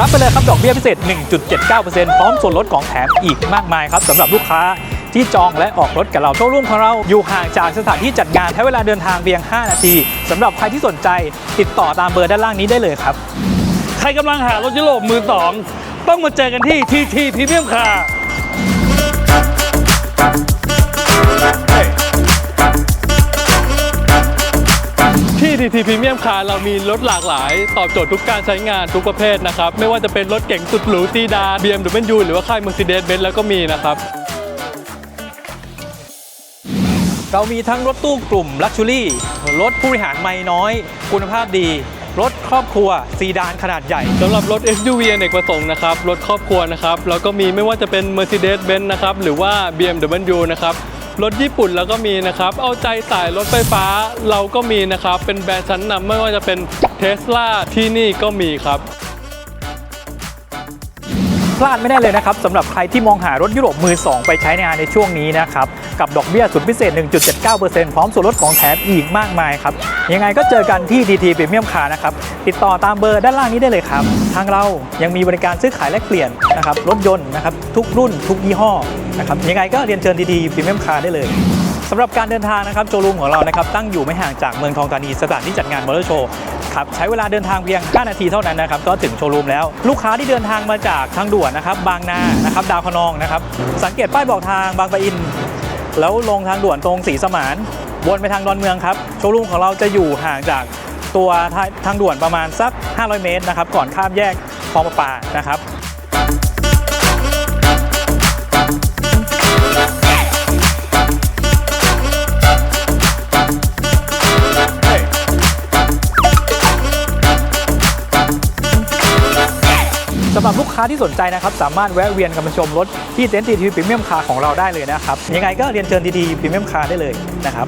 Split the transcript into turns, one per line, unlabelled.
รับไปเลยครับดอกเบี้ยพิเศษ 1.79%พร้อมส่วนลดของแถมอีกมากมายครับสำหรับลูกค้าที่จองและออกรถกับเราโชว์รูมของเราอยู่ห่างจากสถานที่จัดงานใช้เวลาเดินทางเพียง 5 นาทีสำหรับใครที่สนใจติดต่อตามเบอร์ด้านล่างนี้ได้เลยครับ
ใครกำลังหารถยุโรปมือสองต้องมาเจอกันที่ทีทีพรีเมียมคาร์ ที่ทีทีพรีเมียมคาร์เรามีรถหลากหลาย ตอบโจทย์ทุกการใช้งานทุกประเภทนะครับ ไม่ว่าจะเป็นรถเก๋งสุดหรูซีดาน BMW หรือว่าค่าย Mercedes-Benz แล้วก็มีนะครับ
เรามีทั้งรถตู้กลุ่มลักชูรี่รถผู้บริหารไม่น้อย คุณภาพดี รถครอบครัวซีดานขนาดใหญ่
สำหรับรถ SUV อเนกประสงค์นะครับ รถครอบครัวนะครับ แล้วก็มีไม่ว่าจะเป็น Mercedes-Benz นะครับ หรือว่า BMW นะครับ รถญี่ปุ่นแล้วก็มีนะครับ เอาใจสายรถไฟฟ้าเราก็มีนะครับ เป็นแบรนด์ชั้นนำไม่ว่าจะเป็นเทสลาที่นี่ก็มีครับ
พลาดไม่ได้เลยนะครับสำหรับใครที่มองหารถยุโรปมือ 2 ไปใช้ในงานในช่วงนี้นะครับ กับดอกเบี้ยสุดพิเศษ 1.79%พร้อมส่วนลดของแถมอีกมากมายครับ ยังไงก็เจอกันที่ DT Premium Car นะครับ ติดต่อตามเบอร์ด้านล่างนี้ได้เลยครับ ทางเรายังมีบริการซื้อขายแลกเปลี่ยนนะครับรถยนต์นะครับทุกรุ่นทุกยี่ห้อนะครับยังไงก็เรียนเชิญ DT Premium Car ได้เลยสำหรับการเดินทางนะครับโชว์รูมของเรานะครับตั้งอยู่ไม่ห่างจากเมืองทองธานีสถานที่จัดงานมอเตอร์โชว์ ครับใช้เวลาเดินทางเพียง 5 นาทีเท่านั้นนะครับก็ถึงโชว์รูมแล้ว ลูกค้าที่เดินทางมาจากทางด่วนนะครับบางนานะครับดาวคะนองนะครับสังเกตป้ายบอกทางบางปะอิน แล้วลงทางด่วนตรงสีสมานวนไปทางดอนเมืองครับโชว์รูมของเราจะอยู่ห่างจากตัวทางด่วนประมาณสัก 500 เมตรนะครับก่อนข้ามแยกคลองประปานะครับ สำหรับลูกค้าที่สนใจนะครับสามารถแวะเวียนกันมาชมรถที่เต็นท์ทีทีพรีเมียมคาร์ของเราได้เลยนะครับยังไงก็เรียนเชิญดีทีพรีเมียมคาร์ได้เลยนะครับ